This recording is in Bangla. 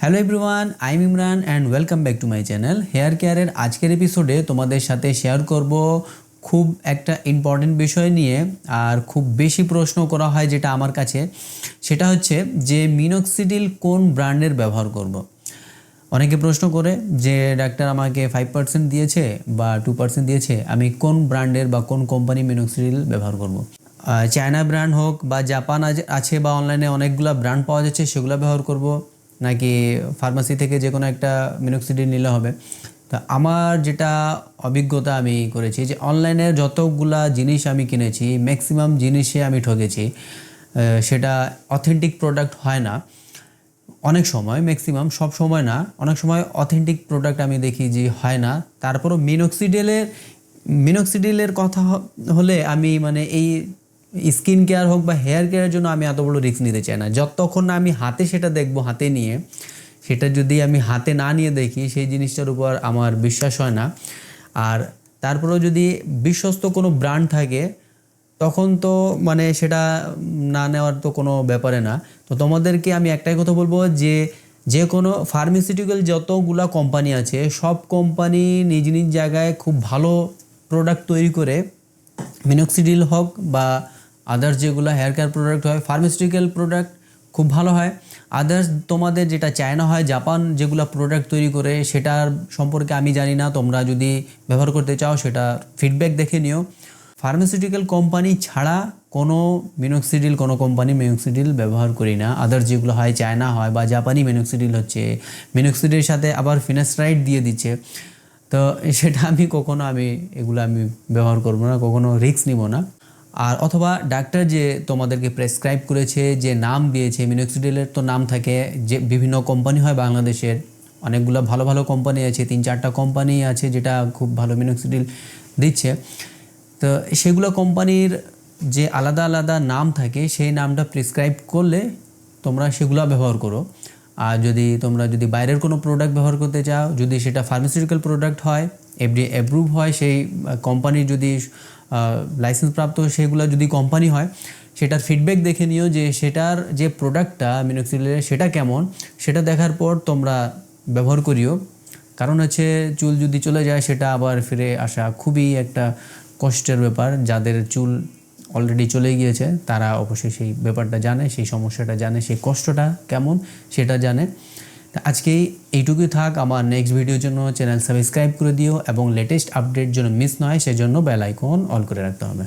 Hello everyone I am Imran and welcome back to my channel hair কেয়ারের আজকের এপিসোডে তোমাদের সাথে শেয়ার করব খুব একটা ইম্পর্টেন্ট বিষয় নিয়ে আর খুব বেশি প্রশ্ন করা হয় যেটা আমার কাছে সেটা হচ্ছে যে মিনক্সিডিল কোন ব্র্যান্ডের ব্যবহার করব। অনেকে প্রশ্ন করে যে ডাক্তার আমাকে ফাইভ পার্সেন্ট দিয়েছে বা টু পার্সেন্ট দিয়েছে, আমি কোন ব্র্যান্ডের বা কোন কোম্পানি মিনক্সিডিল ব্যবহার করব। চায়না ব্র্যান্ড হোক বা জাপান আছে বা অনলাইনে অনেকগুলো ব্র্যান্ড পাওয়া যাচ্ছে, সেগুলো ব্যবহার করব নাকি ফার্মাসি থেকে যে কোনো একটা মিনক্সিডিল নিলে হবে। তা আমার যেটা অভিজ্ঞতা আমি করেছি যে অনলাইনের যতগুলা জিনিস আমি কিনেছি ম্যাক্সিমাম জিনিসে আমি ঠকেছি সেটা অথেন্টিক প্রোডাক্ট হয় না। অনেক সময় ম্যাক্সিমাম সব সময় না, অনেক সময় অথেন্টিক প্রোডাক্ট আমি দেখি যে হয় না। তারপরও মিনক্সিডেলের মিনোক্সিডিলের কথা হলে আমি মানে এই স্কিন কেয়ার হোক বা হেয়ার কেয়ারের জন্য আমি এত বড় রিস্ক নিতে চাই না। যতক্ষণ না আমি হাতে সেটা দেখব, হাতে নিয়ে, সেটা যদি আমি হাতে না নিয়ে দেখি, সেই জিনিসটার উপর আমার বিশ্বাস হয় না। আর তারপরেও যদি বিশ্বস্ত কোনো ব্র্যান্ড থাকে, তখন তো মানে সেটা না নেওয়ার তো কোনো ব্যাপারে না। তো তোমাদেরকে আমি একটাই কথা বলব যে যে কোনো ফার্মাসিউটিক্যাল যতগুলা কোম্পানি আছে, সব কোম্পানি নিজ নিজ জায়গায় খুব ভালো প্রোডাক্ট তৈরি করে মিনক্সিডিল হোক বা আদার্স যেগুলো হেয়ার কেয়ার প্রোডাক্ট হয় ফার্মাসিউটিক্যাল প্রোডাক্ট খুব ভালো হয়। আদার্স তোমাদের যেটা চায়না হয় জাপান যেগুলো প্রোডাক্ট তৈরি করে, সেটার সম্পর্কে আমি জানি না। তোমরা যদি ব্যবহার করতে চাও, সেটা ফিডব্যাক দেখে নিও। ফার্মাসিউটিক্যাল কোম্পানি ছাড়া কোনো মিনক্সিডিল কোনো কোম্পানি মিনক্সিডিল ব্যবহার করি না। আদার্স যেগুলো হয় চায়না হয় বা জাপানি মিনক্সিডিল হচ্ছে মিনক্সিডিলের সাথে আবার ফিনাস্ট্রাইড দিয়ে দিচ্ছে। তো সেটা আমি কখনো আমি, এগুলো আমি ব্যবহার করব না, কখনো রিস্ক নিব না। আর অথবা ডাক্তার যে তোমাদেরকে প্রেসক্রাইব করেছে, যে নাম দিয়েছে মিনক্সিডিলের তো নাম থাকে, যে বিভিন্ন কোম্পানি হয় বাংলাদেশের, অনেকগুলো ভালো ভালো কোম্পানি আছে, তিন চারটা কোম্পানি আছে যেটা খুব ভালো মিনক্সিডিল দিচ্ছে। তো সেগুলো কোম্পানির যে আলাদা আলাদা নাম থাকে, সেই নামটা প্রেসক্রাইব করলে তোমরা সেগুলো ব্যবহার করো। আর যদি তোমরা যদি বাইরের কোনো প্রোডাক্ট ব্যবহার করতে চাও, যদি সেটা ফার্মাসিউটিক্যাল প্রোডাক্ট হয় এফডি অ্যাপ্রুভ হয়, সেই কোম্পানির যদি লাইসেন্স প্রাপ্ত সেগুলো যদি কোম্পানি হয়, সেটার ফিডব্যাক দেখে নিও যে সেটার যে প্রোডাক্টটা মিনক্সিলের সেটা কেমন, সেটা দেখার পর তোমরা ব্যবহার করিও। কারণ হচ্ছে চুল যদি চলে যায়, সেটা আবার ফিরে আসা খুবই একটা কষ্টের ব্যাপার। যাদের চুল অলরেডি চলে গিয়েছে, তারা অবশ্যই সেই ব্যাপারটা জানে, সেই সমস্যাটা জানে, সেই কষ্টটা কেমন, সেটা জানে। তা আজকেই এইটুকুই থাক। আমার নেক্সট ভিডিওর জন্য চ্যানেল সাবস্ক্রাইব করে দিও এবং লেটেস্ট আপডেট যেন মিস নয়, সেজন্য বেল আইকন অল করে রাখতে হবে।